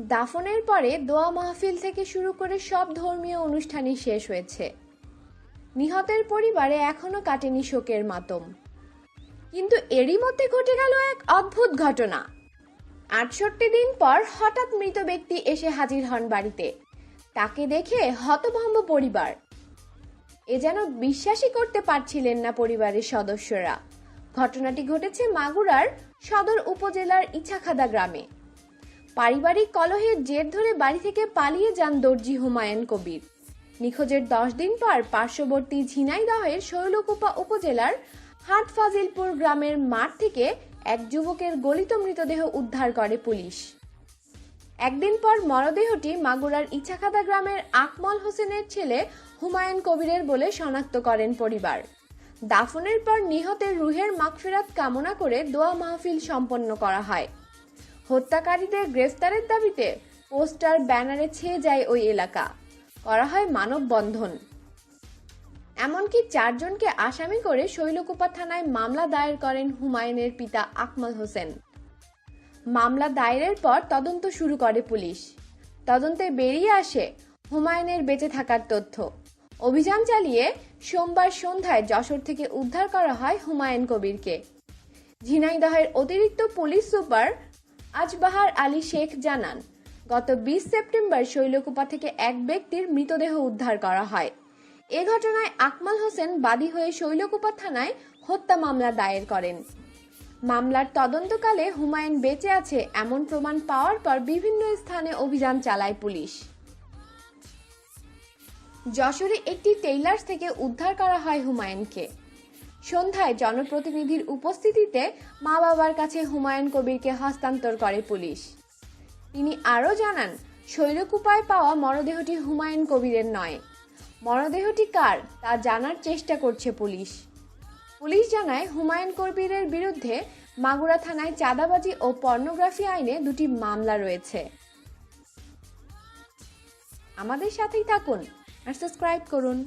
দাফনের পরে দোয়া মাহফিল থেকে শুরু করে সব ধর্মীয় অনুষ্ঠানই শেষ হয়েছে। নিহতের পরিবারে এখনও কাটেনি শোকের মাতম। কিন্তু এরই মধ্যে ঘটে গেল এক অদ্ভুত ঘটনা। আটষট্টি দিন পর হঠাৎ মৃত ব্যক্তি এসে হাজির হন বাড়িতে। তাকে দেখে হতভম্ব পরিবার। এ যেন বিশ্বাসই করতে পারছিলেন না পরিবারের সদস্যরা। ঘটনাটি ঘটেছে মাগুরার সদর উপজেলার ইছাখাদা গ্রামে। পারিবারিক কলহের জের ধরে বাড়ি থেকে পালিয়ে যান দর্জি হুমায়ুন কবির। নিখোঁজের দশ দিন পর পার্শ্ববর্তী ঝিনাইদহের শৈলকুপা উপজেলার হাট ফাজিলপুর গ্রামের মাঠ থেকে এক যুবকের গলিত মৃতদেহ উদ্ধার করে পুলিশ। একদিন পর মরদেহটি মাগুরার ইছাখাদা গ্রামের আকমল হোসেনের ছেলে হুমায়ুন কবিরের বলে শনাক্ত করেন পরিবার। দাফনের পর নিহতের রুহের মাগফিরাত কামনা করে দোয়া মাহফিল সম্পন্ন করা হয়। হত্যাকারীদের গ্রেফতারের দাবিতে পোস্টার ব্যানারে ছেয়ে যায় ওই এলাকা। করা হয় মানববন্ধন। এমনকি চারজনকে আসামি করে শৈলকুপা থানায় মামলা দায়ের করেন হুমায়ুনের পিতা আকমল হোসেন। মামলা দায়েরের পর তদন্ত শুরু করে পুলিশ। তদন্তে বেরিয়ে আসে হুমায়ুনের বেঁচে থাকার তথ্য। অভিযান চালিয়ে সোমবার সন্ধ্যায় যশোর থেকে উদ্ধার করা হয় হুমায়ুন কবিরকে। ঝিনাইদহের অতিরিক্ত পুলিশ সুপার আজবাহার আলী শেখ জানান, গত বিশ সেপ্টেম্বর শৈলকুপা থেকে এক ব্যক্তির মৃতদেহ উদ্ধার করা হয়। এ ঘটনায় আকমাল হোসেন বাদী হয়ে শৈলকুপা থানায় হত্যা মামলা দায়ের করেন। মামলার তদন্তকালে হুমায়ুন বেঁচে আছে এমন প্রমাণ পাওয়ার পর বিভিন্ন স্থানে অভিযান চালায় পুলিশ। যশোরে একটি টেইলার্স থেকে উদ্ধার করা হয় হুমায়ুনকে। সন্ধ্যায় জনপ্রতিনিধির উপস্থিতিতে মা বাবার কাছে হুমায়ুন কবিরকে হস্তান্তর করে পুলিশ। তিনি আরও জানান শৈলকুপায় পাওয়া মরদেহটি হুমায়ুন কবিরের নয়। মরদেহটি কার তা জানার চেষ্টা করছে পুলিশ। পুলিশ জানায়, হুমায়ুন কবিরের বিরুদ্ধে মাগুরা থানায় চাঁদাবাজি ও পর্নোগ্রাফি আইনে দুটি মামলা রয়েছে। আমাদের সাথেই থাকুন আর সাবস্ক্রাইব করুন।